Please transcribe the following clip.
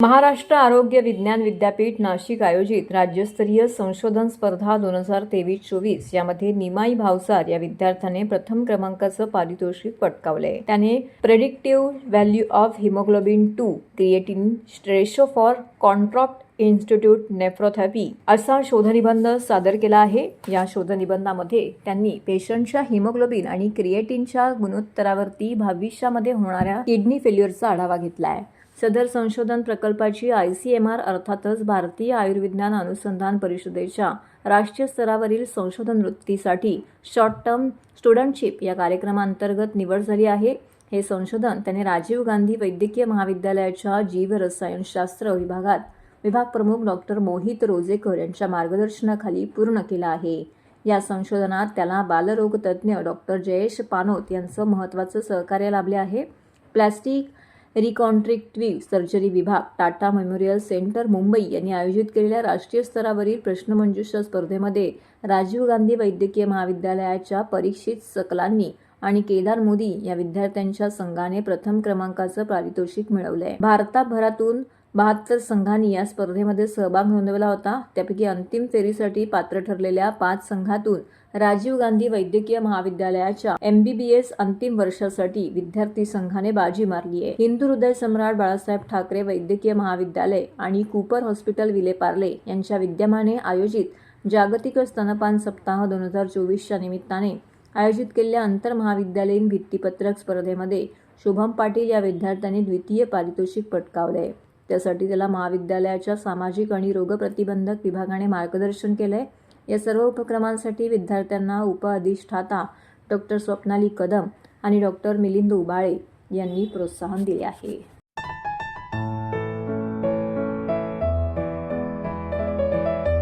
महाराष्ट्र आरोग्य विज्ञान विद्यापीठ नाशिक आयोजित राज्यस्तरीय संशोधन स्पर्धा दोन हजार तेवीस चोवीस यामध्ये निमाई भावसार या विद्यार्थ्याने प्रथम क्रमांकाचं पारितोषिक पटकावले त्याने predictive value of haemoglobin to creatinine स्ट्रेशो for कॉन्ट्रॉक्ट induced nephropathy असा शोधनिबंध सादर केला आहे. या शोधनिबंधामध्ये त्यांनी पेशंटच्या हिमोग्लोबिन आणि क्रिएटिनच्या गुणोत्तरावरती भविष्यामध्ये होणाऱ्या किडनी फेल्युअरचा आढावा घेतला आहे सदर संशोधन प्रकल्पाची आय सी एम आर अर्थातच भारतीय आयुर्विज्ञान अनुसंधान परिषदेच्या राष्ट्रीय स्तरावरील संशोधन वृत्तीसाठी शॉर्ट टर्म स्टुडंटशिप या कार्यक्रमांतर्गत निवड झाली आहे. हे संशोधन त्याने राजीव गांधी वैद्यकीय महाविद्यालयाच्या जीवरसायनशास्त्र विभागात विभाग प्रमुख डॉक्टर मोहित रोजेकर यांच्या मार्गदर्शनाखाली पूर्ण केलं आहे. या संशोधनात त्याला बालरोगतज्ज्ञ डॉक्टर जयेश पानोत यांचं महत्त्वाचं सहकार्य लाभले आहे. प्लॅस्टिक रिकॉन्ट्रिक्टिव्ह सर्जरी विभाग टाटा मेमोरियल सेंटर मुंबई यांनी आयोजित केलेल्या राष्ट्रीय स्तरावरील प्रश्नमंजुषा स्पर्धेमध्ये राजीव गांधी वैद्यकीय महाविद्यालयाच्या परीक्षित सकलांनी आणि केदार मोदी या विद्यार्थ्यांच्या संघाने प्रथम क्रमांकाचं पारितोषिक मिळवलंय. भारताभरातून बहात्तर संघांनी या स्पर्धेमध्ये सहभाग नोंदवला होता. त्यापैकी अंतिम फेरीसाठी पात्र ठरलेल्या पाच संघातून राजीव गांधी वैद्यकीय महाविद्यालयाच्या एमबीबीएस अंतिम वर्षासाठी विद्यार्थी संघाने बाजी मारली आहे. हिंदू हृदय सम्राट बाळासाहेब ठाकरे वैद्यकीय महाविद्यालय आणि कूपर हॉस्पिटल विलेपार्ले यांच्या विद्यमाने आयोजित जागतिक स्तनपान सप्ताह दोन हजार चोवीसच्या निमित्ताने आयोजित केलेल्या आंतरमहाविद्यालयीन भित्तीपत्रक स्पर्धेमध्ये शुभम पाटील या विद्यार्थ्यांनी द्वितीय पारितोषिक पटकावले त्यासाठी त्याला महाविद्यालयाच्या सामाजिक आणि रोगप्रतिबंधक विभागाने मार्गदर्शन केलंय. या सर्व उपक्रमांसाठी विद्यार्थ्यांना उपअधिष्ठाता डॉक्टर स्वप्नाली कदम आणि डॉक्टर मिलिंद उबाळे यांनी प्रोत्साहन दिले आहे.